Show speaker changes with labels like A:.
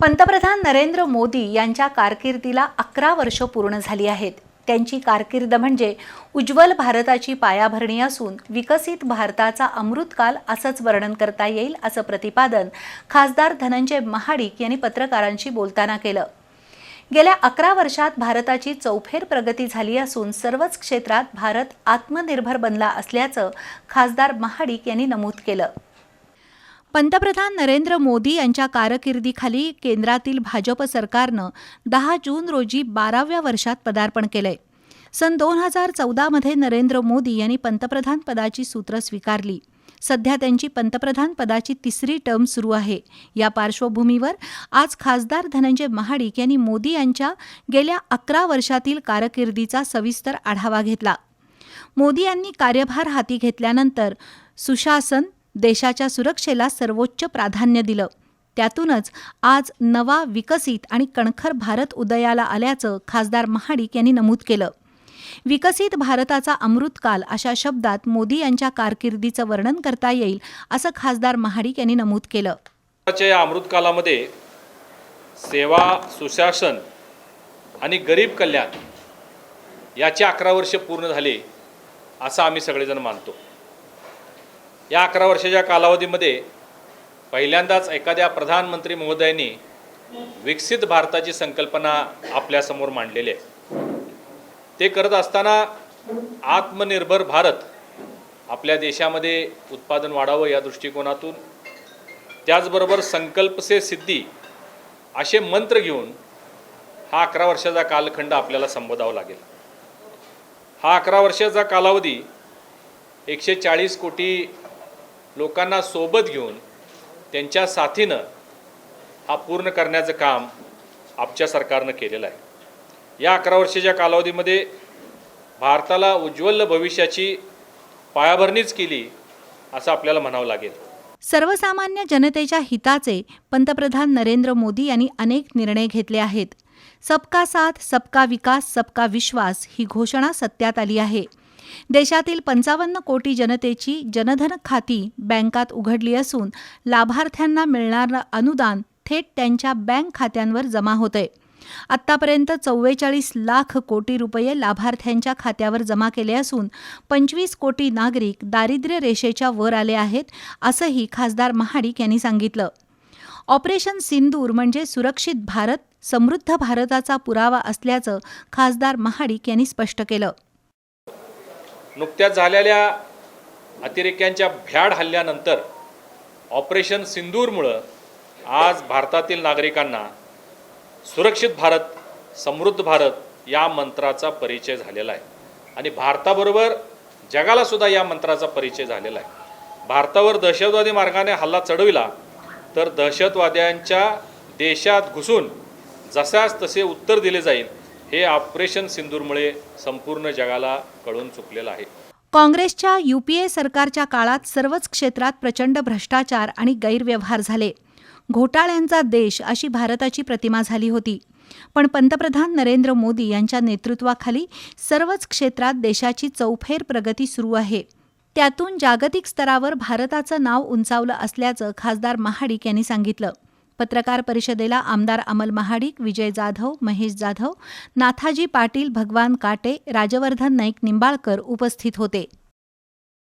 A: पंतप्रधान नरेंद्र मोदी यांच्या कारकिर्दीला अकरा वर्ष पूर्ण झाली आहेत. त्यांची कारकीर्द म्हणजे उज्ज्वल भारताची पायाभरणी असून विकसित भारताचा अमृतकाल असंच वर्णन करता येईल असं प्रतिपादन खासदार धनंजय महाडिक यांनी पत्रकारांशी बोलताना केलं. गेल्या अकरा वर्षात भारताची चौफेर प्रगती झाली असून सर्वच क्षेत्रात भारत आत्मनिर्भर बनला असल्याचं खासदार महाडिक यांनी नमूद केलं. पंतप्रधान नरेंद्र मोदी यांच्या कारकिर्दीखाली केंद्रातील भाजप सरकारनं दहा जून रोजी बाराव्या वर्षात पदार्पण केलंय. सन दोन हजार चौदामध्ये नरेंद्र मोदी यांनी पंतप्रधान पदाची सूत्र स्वीकारली. सध्या त्यांची पंतप्रधान पदाची तिसरी टर्म सुरू आहे. या पार्श्वभूमीवर आज खासदार धनंजय महाडिक यांनी मोदी यांच्या गेल्या अकरा वर्षातील कारकिर्दीचा सविस्तर आढावा घेतला. मोदी यांनी कार्यभार हाती घेतल्यानंतर सुशासन देशाच्या सुरक्षेला सर्वोच्च प्राधान्य दिलं. त्यातूनच आज नवा विकसित आणि कणखर भारत उदयाला आल्याचं खासदार महाडिक यांनी नमूद केलं. विकसित भारताचा अमृतकाल अशा शब्दात मोदी यांच्या कारकिर्दीचं वर्णन करता येईल असं खासदार महाडिक यांनी नमूद केलं.
B: या अमृतकालामध्ये सेवा सुशासन आणि गरीब कल्याण याचे अकरा वर्ष पूर्ण झाले असं आम्ही सगळेजण मानतो. या अकरा वर्षाच्या कालावधीमध्ये पहिल्यांदाच एखाद्या प्रधानमंत्री महोदयांनी विकसित भारताची संकल्पना आपल्यासमोर मांडलेली आहे. ते करत असताना आत्मनिर्भर भारत आपल्या देशामध्ये उत्पादन वाढावं या दृष्टिकोनातून त्याचबरोबर संकल्प से सिद्धी असे मंत्र घेऊन हा अकरा वर्षाचा कालखंड आपल्याला संबोधावा लागेल. हा अकरा वर्षाचा कालावधी एकशे चाळीस कोटी लोकांना सोबत घेऊन त्यांच्या साथीनं हा पूर्ण करण्याचं काम आमच्या सरकारनं केलेलं आहे. या अकरा वर्षाच्या कालावधीमध्ये भारताला उज्ज्वल भविष्याची पायाभरणीच केली असं आपल्याला म्हणावं लागेल.
A: सर्वसामान्य जनतेच्या हिताचे पंतप्रधान नरेंद्र मोदी यांनी अनेक निर्णय घेतले आहेत. सबका साथ सबका विकास सबका विश्वास ही घोषणा सत्यात आली आहे. देशातील पंचावन्न कोटी जनतेची जनधन खाती बँकात उघडली असून लाभार्थ्यांना मिळणारं अनुदान थेट त्यांच्या बँक खात्यांवर जमा होतंय. आत्तापर्यंत चव्वेचाळीस लाख कोटी रुपये लाभार्थ्यांच्या खात्यावर जमा केले असून पंचवीस कोटी नागरिक दारिद्र्य रेषेच्या वर आले आहेत असंही खासदार महाडिक यांनी सांगितलं. ऑपरेशन सिंदूर म्हणजे सुरक्षित भारत समृद्ध भारताचा पुरावा असल्याचं खासदार महाडिक यांनी स्पष्ट केलं.
B: नुकत्याच झालेल्या अतिरेक्यांच्या भ्याड हल्ल्यानंतर ऑपरेशन सिंदूरमुळं आज भारतातील नागरिकांना सुरक्षित भारत समृद्ध भारत या मंत्राचा परिचय झालेला आहे. आणि भारताबरोबर जगाला सुद्धा या मंत्राचा परिचय झालेला आहे. भारतावर दहशतवादी मार्गाने हल्ला चढविला तर दहशतवाद्यांच्या देशात घुसून जशास तसे उत्तर दिले जाईल हे ऑपरेशन सिंदूरमुळे संपूर्ण जगाला कळून चुकलेलं आहे.
A: काँग्रेसच्या युपीए सरकारच्या काळात सर्वच क्षेत्रात प्रचंड भ्रष्टाचार आणि गैरव्यवहार झाले. घोटाळ्यांचा देश अशी भारताची प्रतिमा झाली होती. पण पंतप्रधान नरेंद्र मोदी यांच्या नेतृत्वाखाली सर्वच क्षेत्रात देशाची चौफेर प्रगती सुरू आहे. त्यातून जागतिक स्तरावर भारताचं नाव उंचावलं असल्याचं खासदार महाडिक यांनी सांगितलं. पत्रकार परिषदेला आमदार अमल महाडिक विजय जाधव महेश जाधव नाथाजी पाटील भगवान काटे राजवर्धन नाईक निंबाळकर उपस्थित होते.